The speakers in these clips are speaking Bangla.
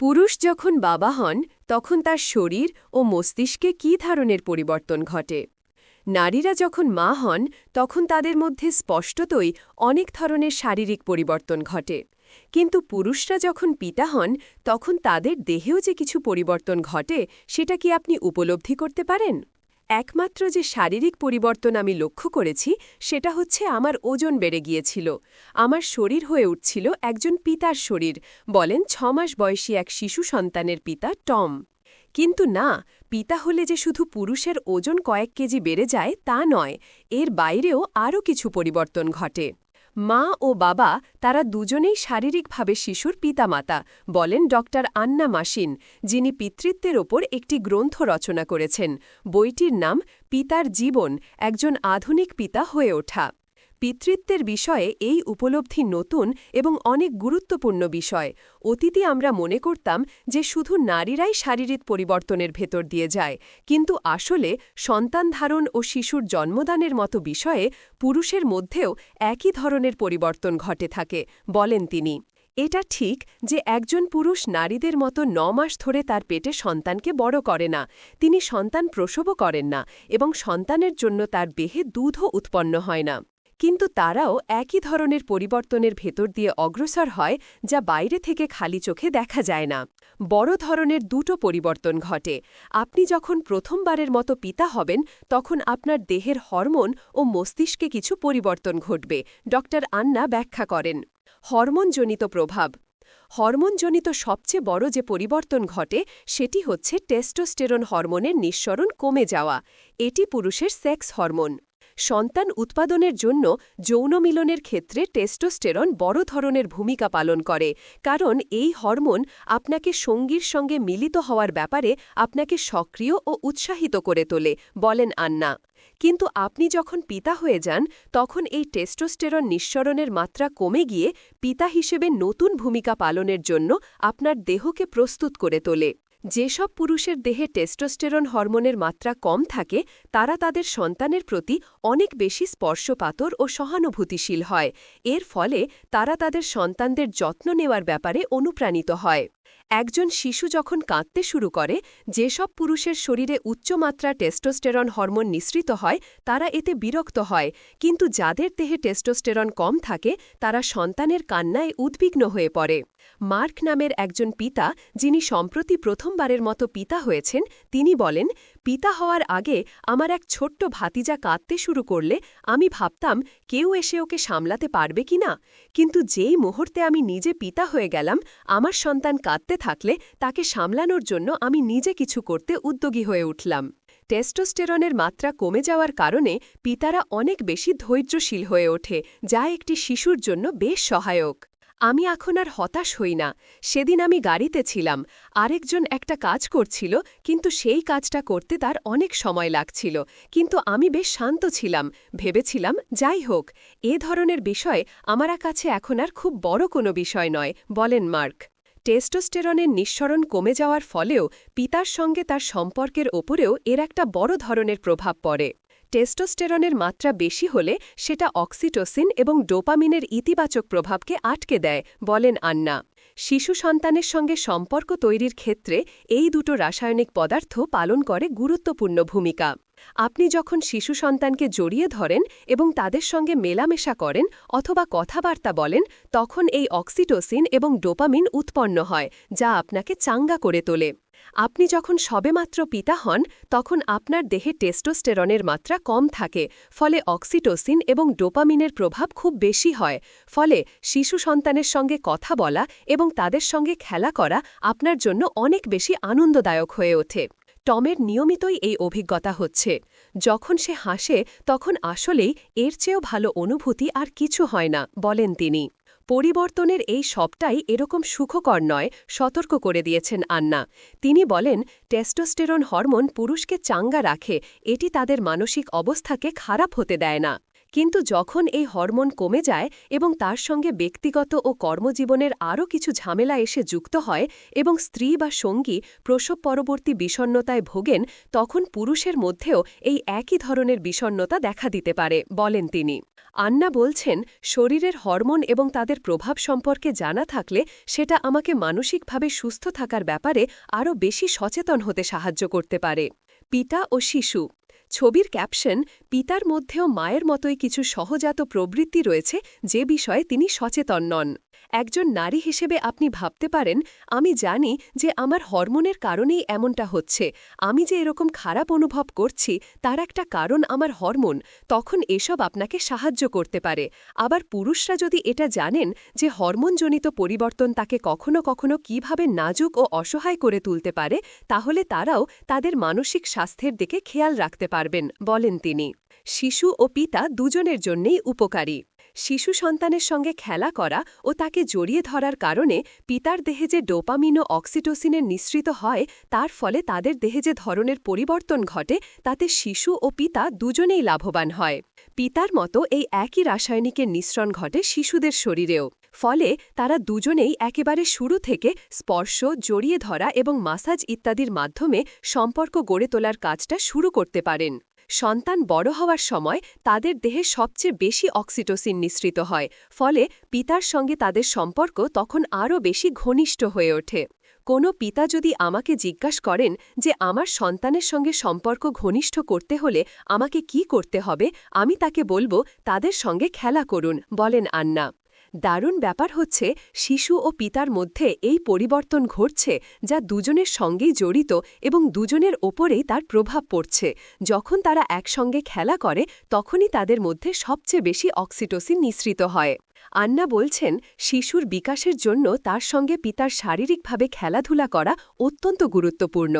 পুরুষ যখন বাবা হন, তখন তার শরীর ও মস্তিষ্কে কী ধরনের পরিবর্তন ঘটে? নারীরা যখন মা হন, তখন তাদের মধ্যে স্পষ্টতই অনেক ধরনের শারীরিক পরিবর্তন ঘটে। কিন্তু পুরুষরা যখন পিতা হন, তখন তাদের দেহেও যে কিছু পরিবর্তন ঘটে, সেটা কি আপনি উপলব্ধি করতে পারেন? একমাত্র যে শারীরিক পরিবর্তন আমি লক্ষ্য করেছি, সেটা হচ্ছে আমার ওজন বেড়ে গিয়েছিল। আমার শরীর হয়ে উঠছিল একজন পিতার শরীর, বলেন ছমাস বয়সী এক শিশু সন্তানের পিতা টম। কিন্তু না, পিতা হলে যে শুধু পুরুষের ওজন কয়েক কেজি বেড়ে যায় তা নয়, এর বাইরেও আরও কিছু পরিবর্তন ঘটে। মা ও বাবা তারা দুজনেই শারীরিকভাবে শিশুর পিতামাতা, বলেন ড. আন্না মাসিন, যিনি পিতৃত্বের ওপর একটি গ্রন্থ রচনা করেছেন। বইটির নাম পিতার জীবন, একজন আধুনিক পিতা হয়ে ওঠা। পিতৃত্বের বিষয়ে এই উপলব্ধি নতুন এবং অনেক গুরুত্বপূর্ণ বিষয়। অতীতে আমরা মনে করতাম যে শুধু নারীরাই শারীরিক পরিবর্তনের ভেতর দিয়ে যায়, কিন্তু আসলে সন্তান ধারণ ও শিশুর জন্মদানের মতো বিষয়ে পুরুষের মধ্যেও একই ধরনের পরিবর্তন ঘটে থাকে, বলেন তিনি। এটা ঠিক যে একজন পুরুষ নারীদের মতো ন মাস ধরে তার পেটে সন্তানকে বড় করে না, তিনি সন্তান প্রসবও করেন না এবং সন্তানের জন্য তার দেহে দুধও উৎপন্ন হয় না। কিন্তু তারাও একই ধরনের পরিবর্তনের ভেতর দিয়ে অগ্রসর হয় যা বাইরে থেকে খালি চোখে দেখা যায় না। বড় ধরনের দুটো পরিবর্তন ঘটে। আপনি যখন প্রথমবারের মতো পিতা হবেন, তখন আপনার দেহের হরমোন ও মস্তিষ্কে কিছু পরিবর্তন ঘটবে ড আন্না ব্যাখ্যা করেন। হরমোনজনিত প্রভাব। হরমোনজনিত সবচেয়ে বড় যে পরিবর্তন ঘটে, সেটি হচ্ছে টেস্টোস্টেরন হরমোনের নিঃসরণ কমে যাওয়া। এটি পুরুষের সেক্স হরমোন। সন্তান উৎপাদনের জন্য যৌন মিলনের ক্ষেত্রে টেস্টোস্টেরন বড় ধরনের ভূমিকা পালন করে, কারণ এই হরমোন আপনাকে সঙ্গীর সঙ্গে মিলিত হওয়ার ব্যাপারে আপনাকে সক্রিয় ও উৎসাহিত করে তোলে, বলেন আন্না। কিন্তু আপনি যখন পিতা হয়ে যান, তখন এই টেস্টোস্টেরন নিঃসরণের মাত্রা কমে গিয়ে পিতা হিসেবে নতুন ভূমিকা পালনের জন্য আপনার দেহকে প্রস্তুত করে তোলে। যেসব পুরুষের দেহে টেস্টোস্টেরন হরমোনের মাত্রা কম থাকে, তারা তাদের সন্তানের প্রতি অনেক বেশি স্পর্শপাতর ও সহানুভূতিশীল হয়। এর ফলে তারা তাদের সন্তানদের যত্ন নেওয়ার ব্যাপারে অনুপ্রাণিত হয়। একজন শিশু যখন কাঁদতে শুরু করে, যেসব পুরুষের শরীরে উচ্চমাত্রা টেস্টোস্টেরন হরমোন নিঃসৃত হয়, তারা এতে বিরক্ত হয়। কিন্তু যাদের দেহে টেস্টোস্টেরন কম থাকে, তারা সন্তানের কান্নায় উদ্বিগ্ন হয়ে পড়ে। মার্ক নামের একজন পিতা, যিনি সম্প্রতি প্রথমবারের মতো পিতা হয়েছেন, তিনি বলেন, পিতা হওয়ার আগে আমার এক ছোট্ট ভাতিজা কাঁদতে শুরু করলে আমি ভাবতাম, কেউ এসে ওকে সামলাতে পারবে কি না? কিন্তু যেই মুহূর্তে আমি নিজে পিতা হয়ে গেলাম, আমার সন্তান কাঁদতে থাকলে তাকে সামলানোর জন্য আমি নিজে কিছু করতে উদ্যোগী হয়ে উঠলাম। টেস্টোস্টেরনের মাত্রা কমে যাওয়ার কারণে পিতারা অনেক বেশি ধৈর্যশীল হয়ে ওঠে, যা একটি শিশুর জন্য বেশ সহায়ক। আমি এখন আর হতাশ হই না। সেদিন আমি গাড়িতে ছিলাম। আরেকজন একটা কাজ করছিল, কিন্তু সেই কাজটা করতে তার অনেক সময় লাগছিল। কিন্তু আমি বেশ শান্ত ছিলাম। ভেবেছিলাম, যাই হোক, এ ধরনের বিষয় আমার কাছে এখন আর খুব বড় কোনো বিষয় নয়, বলেন মার্ক। টেস্টোস্টেরনের নিঃসরণ কমে যাওয়ার ফলেও পিতার সঙ্গে তার সম্পর্কের ওপরেও এর একটা বড় ধরনের প্রভাব পড়ে। টেস্টোস্টেরনের মাত্রা বেশি হলে সেটা অক্সিটোসিন এবং ডোপামিনের ইতিবাচক প্রভাবকে আটকে দেয়, বলেন আন্না। শিশু সন্তানের সঙ্গে সম্পর্ক তৈরির ক্ষেত্রে এই দুটো রাসায়নিক পদার্থ পালন করে গুরুত্বপূর্ণ ভূমিকা। আপনি যখন শিশু সন্তানকে জড়িয়ে ধরেন এবং তাদের সঙ্গে মেলামেশা করেন অথবা কথাবার্তা বলেন, তখন এই অক্সিটোসিন এবং ডোপামিন উৎপন্ন হয়, যা আপনাকে চাঙ্গা করে তোলে। আপনি যখন সবেমাত্র পিতা হন, তখন আপনার দেহে টেস্টোস্টেরনের মাত্রা কম থাকে, ফলে অক্সিটোসিন এবং ডোপামিনের প্রভাব খুব বেশি হয়, ফলে শিশু সন্তানের সঙ্গে কথা বলা এবং তাদের সঙ্গে খেলা করা আপনার জন্য অনেক বেশি আনন্দদায়ক হয়ে ওঠে। টমের নিয়মিতই এই অভিজ্ঞতা হচ্ছে। যখন সে হাসে, তখন আসলেই এর চেয়েও ভালো অনুভূতি আর কিছু হয় না, বলেন তিনি। পরিবর্তনের এই সবটাই এরকম সুখকর নয়, সতর্ক করে দিয়েছেন আন্না। তিনি বলেন, টেস্টোস্টেরন হরমোন পুরুষকে চাঙ্গা রাখে, এটি তাদের মানসিক অবস্থাকে খারাপ হতে দেয় না। কিন্তু যখন এই হরমোন কমে যায় এবং তার সঙ্গে ব্যক্তিগত ও কর্মজীবনের আরও কিছু ঝামেলা এসে যুক্ত হয় এবং স্ত্রী বা সঙ্গী প্রসব পরবর্তী বিষণ্নতায় ভোগেন, তখন পুরুষের মধ্যেও এই একই ধরনের বিষণ্নতা দেখা দিতে পারে, বলেন তিনি। আন্না বলছেন, শরীরের হরমোন এবং তাদের প্রভাব সম্পর্কে জানা থাকলে সেটা আমাকে মানসিকভাবে সুস্থ থাকার ব্যাপারে আরও বেশি সচেতন হতে সাহায্য করতে পারে। পিতা ও শিশু। ছবির ক্যাপশন, পিতার মধ্যেও মায়ের মতোই কিছু সহজাত প্রবৃত্তি রয়েছে যে বিষয়ে তিনি সচেতন নন। একজন নারী হিসেবে আপনি ভাবতে পারেন, আমি জানি যে আমার হরমোনের কারণেই এমনটা হচ্ছে। আমি যে এরকম খারাপ অনুভব করছি, তার একটা কারণ আমার হরমোন, তখন এসব আপনাকে সাহায্য করতে পারে। আবার পুরুষরা যদি এটা জানেন যে হরমোনজনিত পরিবর্তন তাকে কখনো কখনো কীভাবে নাজুক ও অসহায় করে তুলতে পারে, তাহলে তারাও তাদের মানসিক স্বাস্থ্যের দিকে খেয়াল রাখতে পারবেন, বলেন তিনি। শিশু ও পিতা দুজনের জন্যেই উপকারী। শিশু সন্তানের সঙ্গে খেলা করা ও তাকে জড়িয়ে ধরার কারণে পিতার দেহে যে ডোপামিন ও অক্সিটোসিনের নিঃসৃত হয়, তার ফলে তাদের দেহে যে ধরনের পরিবর্তন ঘটে, তাতে শিশু ও পিতা দুজনেই লাভবান হয়। পিতার মতো এই একই রাসায়নিকের নিঃসরণ ঘটে শিশুদের শরীরেও। ফলে তারা দুজনেই একেবারে শুরু থেকে স্পর্শ, জড়িয়ে ধরা এবং মাসাজ ইত্যাদির মাধ্যমে সম্পর্ক গড়ে তোলার কাজটা শুরু করতে পারেন। সন্তান বড় হওয়ার সময় তাদের দেহে সবচেয়ে বেশি অক্সিটোসিন নিঃসৃত হয়, ফলে পিতার সঙ্গে তাদের সম্পর্ক তখন আরও বেশি ঘনিষ্ঠ হয়ে ওঠে। কোনো পিতা যদি আমাকে জিজ্ঞাস করেন যে আমার সন্তানের সঙ্গে সম্পর্ক ঘনিষ্ঠ করতে হলে আমাকে কি করতে হবে, আমি তাকে বলব, তাদের সঙ্গে খেলা করুন, বলেন আন্না। দারুণ ব্যাপার হচ্ছে, শিশু ও পিতার মধ্যে এই পরিবর্তন ঘটছে যা দুজনের সঙ্গেই জড়িত এবং দুজনের ওপরেই তার প্রভাব পড়ছে। যখন তারা একসঙ্গে খেলা করে, তখনই তাদের মধ্যে সবচেয়ে বেশি অক্সিটোসিন নিঃসৃত হয়। আন্না বলছেন, শিশুর বিকাশের জন্য তার সঙ্গে পিতার শারীরিকভাবে খেলাধুলা করা অত্যন্ত গুরুত্বপূর্ণ।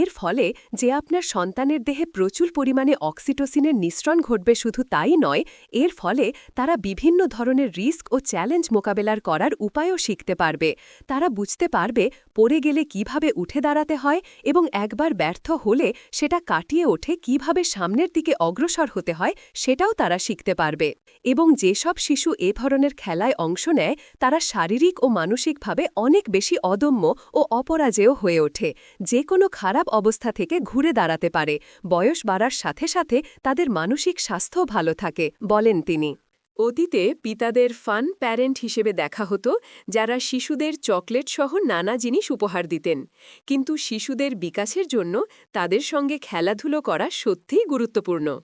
এর ফলে যে আপনার সন্তানের দেহে প্রচুর পরিমাণে অক্সিটোসিনের নিঃসরণ ঘটবে শুধু তাই নয়, এর ফলে তারা বিভিন্ন ধরনের রিস্ক ও চ্যালেঞ্জ মোকাবেলার করার উপায়ও শিখতে পারবে। তারা বুঝতে পারবে পড়ে গেলে কীভাবে উঠে দাঁড়াতে হয় এবং একবার ব্যর্থ হলে সেটা কাটিয়ে ওঠে কীভাবে সামনের দিকে অগ্রসর হতে হয় সেটাও তারা শিখতে পারবে। এবং যেসব শিশু এ ধরনের খেলায় অংশ নেয়, তারা শারীরিক ও মানসিকভাবে অনেক বেশি অদম্য ও অপরাজেয় হয়ে ওঠে। যে কোনো খারাপ অবস্থা থেকে ঘুরে দাঁড়াতে পারে। বয়স বাড়ার সাথে সাথে তাদের মানসিক স্বাস্থ্য ভালো থাকে, বলেন তিনি। অতীতে পিতাদের ফান প্যারেন্ট হিসেবে দেখা হতো, যারা শিশুদের চকলেট সহ নানা জিনিস উপহার দিতেন। কিন্তু শিশুদের বিকাশের জন্য তাদের সঙ্গে খেলাধুলো করা সত্যিই গুরুত্বপূর্ণ।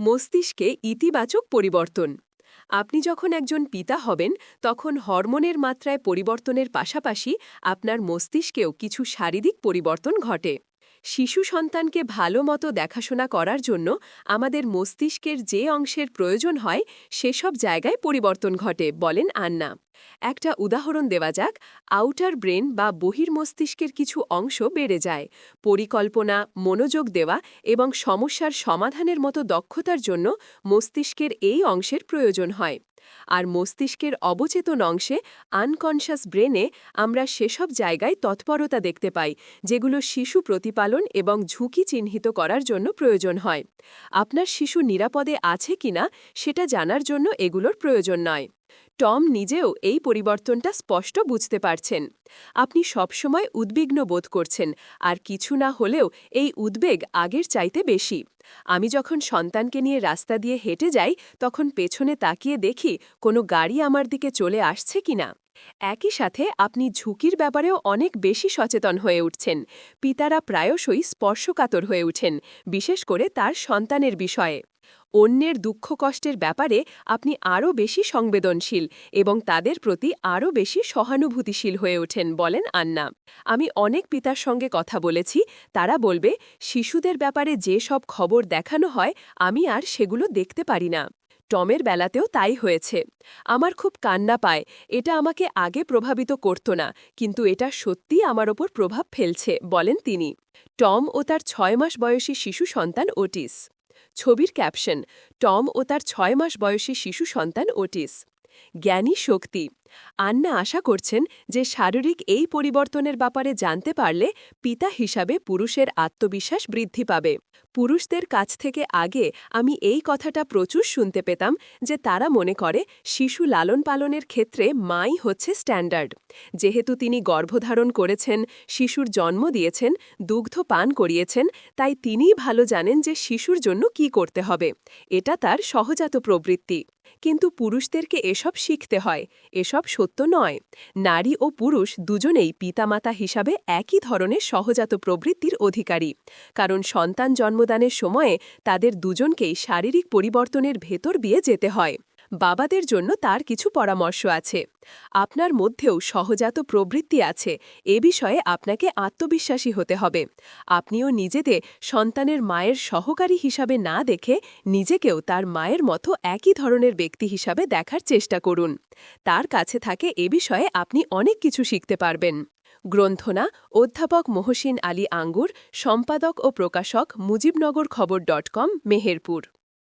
মস্তিষ্কে ইতিবাচক পরিবর্তন। আপনি যখন একজন পিতা হবেন, তখন হরমোনের মাত্রায় পরিবর্তনের পাশাপাশি আপনার মস্তিষ্কেও কিছু শারীরিক পরিবর্তন ঘটে। শিশু সন্তানকে ভালো মতো দেখাশোনা করার জন্য আমাদের মস্তিষ্কের যে অংশের প্রয়োজন হয়, সেসব জায়গায় পরিবর্তন ঘটে, বলেন আন্না। একটা উদাহরণ দেওয়া যাক আউটার ব্রেন বা বহির মস্তিষ্কের কিছু অংশ বেড়ে যায়। পরিকল্পনা, মনোযোগ দেওয়া এবং সমস্যার সমাধানের মতো দক্ষতার জন্য মস্তিষ্কের এই অংশের প্রয়োজন হয়। আর মস্তিষ্কের অবচেতন অংশে আনকনশাস ব্রেনে আমরা সেসব জায়গায় তৎপরতা দেখতে পাই, যেগুলো শিশু প্রতিপালন এবং ঝুঁকি চিহ্নিত করার জন্য প্রয়োজন হয়। আপনার শিশু নিরাপদে আছে কিনা, সেটা জানার জন্য এগুলোর প্রয়োজন নয়। টম নিজেও এই পরিবর্তনটা স্পষ্ট বুঝতে পারছেন। আপনি সবসময় উদ্বিগ্ন বোধ করছেন, আর কিছু না হলেও এই উদ্বেগ আগের চাইতে বেশি। আমি যখন সন্তানকে নিয়ে রাস্তা দিয়ে হেঁটে যাই, তখন পেছনে তাকিয়ে দেখি কোনো গাড়ি আমার দিকে চলে আসছে কিনা। একই সাথে আপনি ঝুঁকির ব্যাপারেও অনেক বেশি সচেতন হয়ে উঠছেন। পিতারা প্রায়শই স্পর্শকাতর হয়ে উঠেন, বিশেষ করে তার সন্তানের বিষয়ে। অন্যের দুঃখ কষ্টের ব্যাপারে আপনি আরও বেশি সংবেদনশীল এবং তাদের প্রতি আরও বেশি সহানুভূতিশীল হয়ে ওঠেন, বলেন আন্না। আমি অনেক পিতার সঙ্গে কথা বলেছি, তারা বলবে, শিশুদের ব্যাপারে যে সব খবর দেখানো হয়, আমি আর সেগুলো দেখতে পারি না। টমের বেলাতেও তাই হয়েছে। আমার খুব কান্না পায়, এটা আমাকে আগে প্রভাবিত করত না, কিন্তু এটা সত্যি আমার ওপর প্রভাব ফেলছে, বলেন তিনি। টম ও তার ছয় মাস বয়সী শিশু সন্তান ওটিস। ছবির ক্যাপশন টম ও তার ছয় মাস বয়সী শিশু সন্তান ওটিস। জ্ঞানী শক্তি। আন্না আশা করছেন যে শারীরিক এই পরিবর্তনের ব্যাপারে জানতে পারলে পিতা হিসাবে পুরুষের আত্মবিশ্বাস বৃদ্ধি পাবে। পুরুষদের কাছ থেকে আগে আমি এই কথাটা প্রচুর শুনতে পেতাম যে তারা মনে করে শিশু লালন পালনের ক্ষেত্রে মাই হচ্ছে স্ট্যান্ডার্ড। যেহেতু তিনি গর্ভধারণ করেছেন, শিশুর জন্ম দিয়েছেন, দুগ্ধ পান করিয়েছেন, তাই তিনিই ভালো জানেন যে শিশুর জন্য কি করতে হবে। এটা তার সহজাত প্রবৃত্তি। কিন্তু পুরুষদেরকে এসব শিখতে হয়। এসব সত্য নয়। নারী ও পুরুষ দুজনেই পিতামাতা হিসাবে একই ধরনের সহজাত প্রবৃত্তির অধিকারী। কারণ সন্তান জন্মদানের সময়ে তাদের দুজনকেই শারীরিক পরিবর্তনের ভেতর দিয়ে যেতে হয়। বাবাদের জন্য তার কিছু পরামর্শ আছে। আপনার মধ্যেও সহজাত প্রবৃত্তি আছে। এ বিষয়ে আপনাকে আত্মবিশ্বাসী হতে হবে। আপনিও নিজেতে সন্তানের মায়ের সহকারী হিসাবে না দেখে নিজেকেও তার মায়ের মতো একই ধরনের ব্যক্তি হিসাবে দেখার চেষ্টা করুন। তার কাছে থাকে এ বিষয়ে আপনি অনেক কিছু শিখতে পারবেন। গ্রন্থনা, অধ্যাপক মহসিন আলী আঙ্গুর, সম্পাদক ও প্রকাশক মুজিবনগর খবর ডট কম, মেহেরপুর।